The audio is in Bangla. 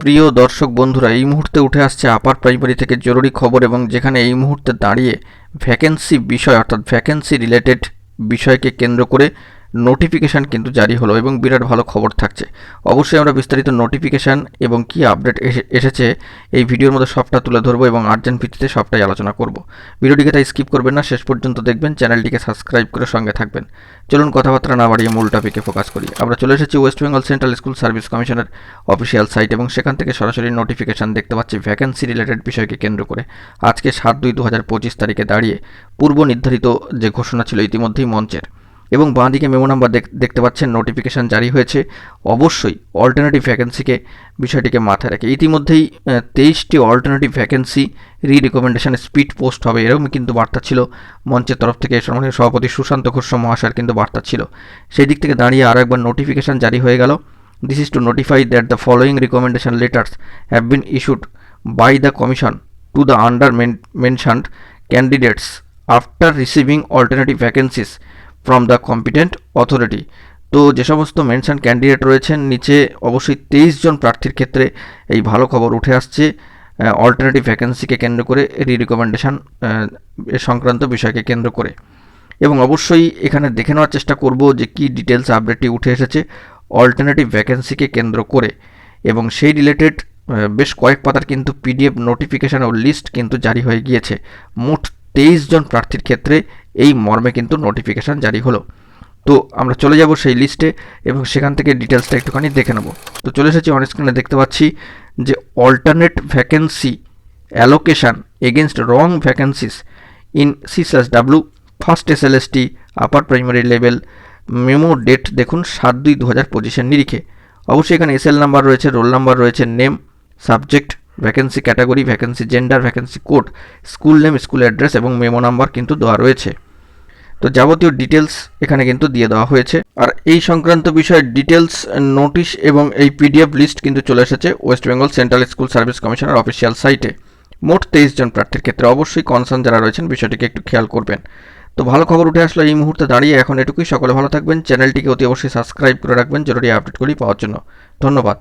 প্রিয় দর্শক বন্ধুরা, এই মুহূর্তে উঠে আসছে আপার প্রাইমারি থেকে জরুরি খবর এবং যেখানে এই মুহূর্তে দাঁড়িয়ে ভ্যাকেন্সি বিষয়, অর্থাৎ ভ্যাকেন্সি রিলেটেড বিষয়কে কেন্দ্র করে নোটিফিকেশান কিন্তু জারি হলো এবং বিরাট ভালো খবর থাকছে। অবশ্যই আমরা বিস্তারিত নোটিফিকেশান এবং কি আপডেট এসেছে এই ভিডিওর মধ্যে সবটা তুলে ধরবো এবং আর্জেন্ট ভিত্তিতে সবটাই আলোচনা করব। ভিডিওটিকে তাই স্কিপ করবেন না, শেষ পর্যন্ত দেখবেন চ্যানেলটিকে সাবস্ক্রাইব করে সঙ্গে থাকবেন। চলুন কথাবার্তা না বাড়িয়ে মূল টপিকে ফোকাস করি। আমরা চলে এসেছি west Bengal central school service কমিশনের অফিসিয়াল সাইট এবং সেখান থেকে সরাসরি নোটিফিকেশান দেখতে পাচ্ছি ভ্যাকেন্সি রিলেটেড বিষয়কে কেন্দ্র করে। আজকে সাত দুই দু তারিখে দাঁড়িয়ে পূর্ব নির্ধারিত যে ঘোষণা ছিল ইতিমধ্যেই মঞ্চের। এবং বাঁ দিকে মেমো নাম্বার দেখতে পাচ্ছেন নোটিফিকেশান জারি হয়েছে। অবশ্যই অল্টারনেটিভ ভ্যাকেন্সিকে বিষয়টিকে মাথায় রেখে। ইতিমধ্যেই তেইশটি alternative vacancy re recommendation speed post হবে এরকম কিন্তু বার্তা ছিল মঞ্চের তরফ থেকে। সম্মানীয় সভাপতি সুশান্ত ঘোষ মহাশয়ের কিন্তু বার্তা ছিল। সেই দিক থেকে দাঁড়িয়ে আরও একবার নোটিফিকেশান জারি হয়ে গেল। This is to notify that the following recommendation letters have been issued by the commission to the under mentioned candidates after receiving alternative vacancies from the competent authority তো যে সমস্ত মেনশন ক্যান্ডিডেট রয়েছেন, নিচে অবশ্যই তেইশ জন প্রার্থীর ক্ষেত্রে এই ভালো খবর উঠে আসছে। অল্টারনেটিভ ভ্যাকেন্সিকে কেন্দ্র করে রি রিকমেন্ডেশন সংক্রান্ত বিষয়কে কেন্দ্র করে। এবং অবশ্যই এখানে দেখে নেওয়ার চেষ্টা করব যে কি ডিটেলস আপডেটটি উঠে এসেছে অল্টারনেটিভ ভ্যাকেন্সিকে কেন্দ্র করে। এবং সেই রিলেটেড বেশ কয়েক পাতার কিন্তু পিডিএফ নোটিফিকেশান ও লিস্ট কিন্তু জারি হয়ে গিয়েছে। মোট তেইশ জন প্রার্থীর ক্ষেত্রে এই মর্মে কিন্তু নোটিফিকেশান জারি হলো। তো আমরা চলে যাব সেই লিস্টে এবং সেখান থেকে ডিটেলসটা একটুখানি দেখে নেব। তো চলে এসেছি অন স্ক্রিনে দেখতে পাচ্ছি যে alternate vacancy allocation against wrong vacancies in সিসাস W first S L S T upper primary level memo date দেখুন সাত দুই দু হাজার পঁচিশের নিরিখে। অবশ্যই এখানে এস এল নাম্বার রয়েছে রোল নাম্বার রয়েছে name subject vacancy category vacancy gender vacancy code school name school address এবং মেমো নাম্বার কিন্তু দেওয়া রয়েছে। তো যাবতীয় ডিটেলস এখানে কিন্তু দিয়ে দেওয়া হয়েছে। আর এই সংক্রান্ত বিষয়ে ডিটেলস নোটিশ এবং এই পিডিএফ লিস্ট কিন্তু চলে এসেছে west Bengal central school service কমিশনের অফিসিয়াল সাইটে মোট তেইশ জন প্রার্থীর ক্ষেত্রে অবশ্যই কনসার্ন যারা রয়েছেন বিষয়টিকে একটু খেয়াল করবেন। তো ভালো খবর উঠে আসলো এই মুহূর্তে দাঁড়িয়ে, এখন এটুকুই। সকলে ভালো থাকবেন। চ্যানেলটিকে অতি অবশ্যই সাবস্ক্রাইব করে রাখবেন। জরুরি আপডেটগুলি পাওয়ার জন্য। ধন্যবাদ।